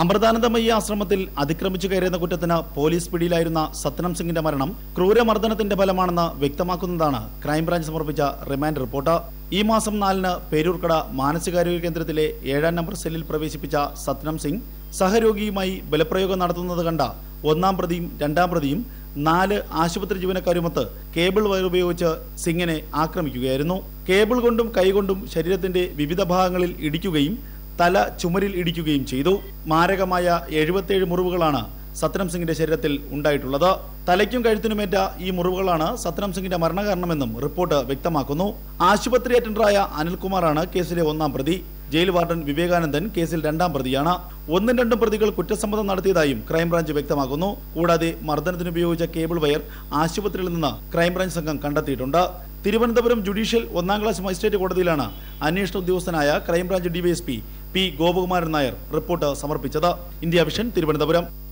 അമൃതാനന്ദമയി ആശ്രമത്തിൽ അതിക്രമിച്ചു കയറിയെന്ന കുറ്റത്തിന് പോലീസ് പിടിയിലായിരുന്ന സത്നം സിംഗിന്റെ മരണം ക്രൂരമർദ്ദനത്തിന്റെ ഫലമാണെന്ന് വ്യക്തമാക്കുന്നതാണ് ക്രൈംബ്രാഞ്ച് സമർപ്പിച്ച റിമാൻഡ് റിപ്പോർട്ട്. ഈ മാസം നാലിന് പേരൂർക്കട മാനസികാരോഗ്യ കേന്ദ്രത്തിലെ ഏഴാം നമ്പർ സെല്ലിൽ പ്രവേശിപ്പിച്ച സത്നം സിംഗ് സഹരോഗിയുമായി ബലപ്രയോഗം നടത്തുന്നത് കണ്ട ഒന്നാം പ്രതിയും രണ്ടാം പ്രതിയും നാല് ആശുപത്രി ജീവനക്കാരുമൊത്ത് കേബിൾ വയർ ഉപയോഗിച്ച് സിംഗിനെ ആക്രമിക്കുകയായിരുന്നു. കേബിൾ കൊണ്ടും കൈകൊണ്ടും ശരീരത്തിന്റെ വിവിധ ഭാഗങ്ങളിൽ ഇടിക്കുകയും തല ചുമരിൽ ഇടിക്കുകയും ചെയ്തു. മാരകമായ എഴുപത്തേഴ് മുറിവുകളാണ് സത്നം സിംഗിന്റെ ശരീരത്തിൽ ഉണ്ടായിട്ടുള്ളത്. തലയ്ക്കും കഴുത്തിനുമേറ്റ ഈ മുറിവുകളാണ് സത്നം സിംഗിന്റെ മരണകാരണമെന്നും റിപ്പോർട്ട് വ്യക്തമാക്കുന്നു. ആശുപത്രി അറ്റൻഡറായ അനിൽകുമാറാണ് കേസിലെ ഒന്നാം പ്രതി. ജയിൽ വാർഡൻ വിവേകാനന്ദൻ കേസിൽ രണ്ടാം പ്രതിയാണ്. ഒന്നും രണ്ടും പ്രതികൾ കുറ്റസമ്മതം നടത്തിയതായും ക്രൈംബ്രാഞ്ച് വ്യക്തമാക്കുന്നു. കൂടാതെ മർദ്ദനത്തിന് ഉപയോഗിച്ച കേബിൾ വയർ ആശുപത്രിയിൽ നിന്ന് ക്രൈംബ്രാഞ്ച് സംഘം കണ്ടെത്തിയിട്ടുണ്ട്. തിരുവനന്തപുരം ജുഡീഷ്യൽ ഒന്നാം ക്ലാസ് മജിസ്ട്രേറ്റ് കോടതിയിലാണ് അന്വേഷണ ഉദ്യോഗസ്ഥനായ crime branch DYSP P Gopakumaran Nair report സമർപ്പിച്ചത്. India vision Thiruvananthapuram.